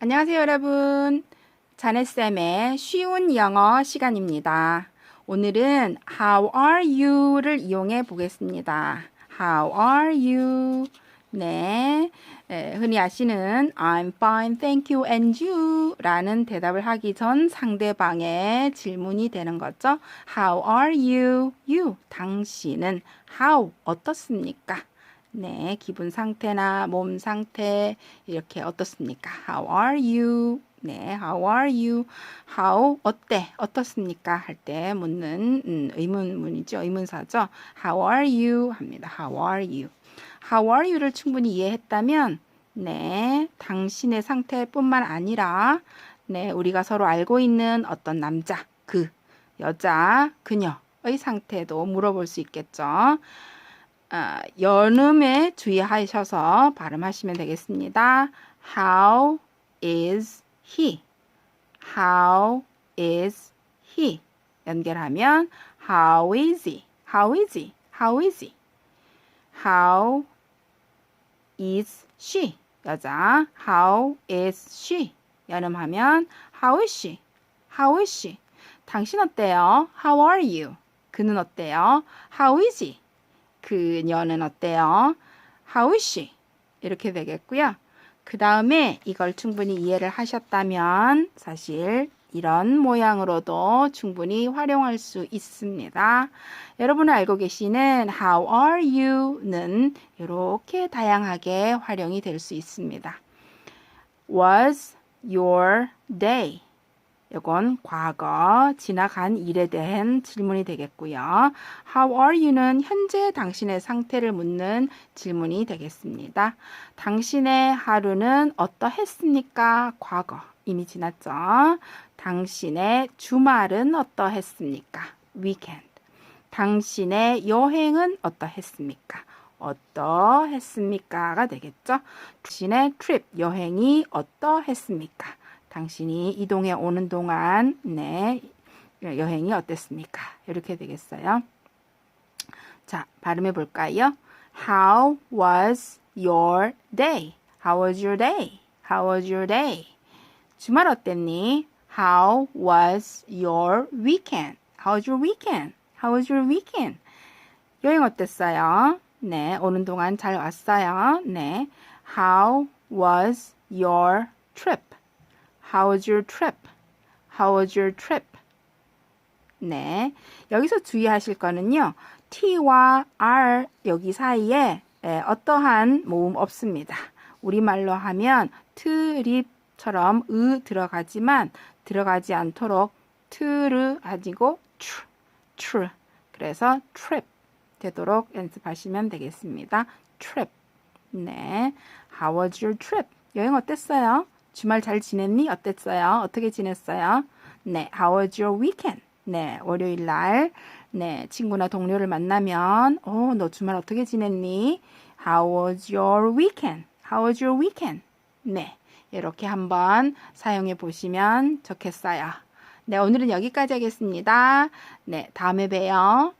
안녕하세요, 여러분. 자넷쌤의 쉬운 영어 시간입니다. 오늘은 How are you를 이용해 보겠습니다. How are you? 네. 에, 흔히 아시는 I'm fine, thank you, and you 라는 대답을 하기 전 상대방의 질문이 되는 거죠. How are you? You. 당신은 how 어떻습니까? 네, 기분 상태나 몸 상태 이렇게 어떻습니까? How are you? 네, how are you? How 어때? 어떻습니까? 할 때 묻는 음, 의문문이죠. 의문사죠. How are you? 합니다. How are you? How are you를 충분히 이해했다면 네, 당신의 상태뿐만 아니라 네, 우리가 서로 알고 있는 어떤 남자, 그, 여자, 그녀의 상태도 물어볼 수 있겠죠. 아, 연음에 주의하셔서 발음하시면 되겠습니다. How is he? How is he? 연결하면 How is he? How is he? How is he? How is she? 여자 How is she? 연음하면 How is she? How is she? 당신 어때요? How are you? 그는 어때요? How is he? 그녀는 어때요? How is she? 이렇게 되겠고요. 그 다음에 이걸 충분히 이해를 하셨다면 사실 이런 모양으로도 충분히 활용할 수 있습니다. 여러분은 알고 계시는 How are you?는 이렇게 다양하게 활용이 될 수 있습니다. Was your day? 이건 과거, 지나간 일에 대한 질문이 되겠고요. How are you는 현재 당신의 상태를 묻는 질문이 되겠습니다. 당신의 하루는 어떠했습니까? 과거, 이미 지났죠. 당신의 주말은 어떠했습니까? weekend. 당신의 여행은 어떠했습니까? 어떠했습니까가 되겠죠. 당신의 trip, 여행이 어떠했습니까? 당신이 이동해 오는 동안 네 여행이 어땠습니까? 이렇게 되겠어요. 자, 발음해 볼까요? How was your day? How was your day? How was your day? 주말 어땠니? How was your weekend? How was your weekend? How was your weekend? 여행 어땠어요? 네, 오는 동안 잘 왔어요. 네. How was your trip? How was your trip? How was your trip? 네. 여기서 주의하실 거는요. T와 R 여기 사이에 에, 어떠한 모음 없습니다. 우리말로 하면 트립처럼 으 들어가지만 들어가지 않도록 트르 가지고 tr, tr. 그래서 trip 되도록 연습하시면 되겠습니다. trip. 네. How was your trip? 여행 어땠어요? 주말 잘 지냈니? 어땠어요? 어떻게 지냈어요? 네, how was your weekend? 네, 월요일 날, 네, 친구나 동료를 만나면, 어, 너 주말 어떻게 지냈니? How was your weekend? How was your weekend? 네, 이렇게 한번 사용해 보시면 좋겠어요. 네, 오늘은 여기까지 하겠습니다. 네, 다음에 봬요.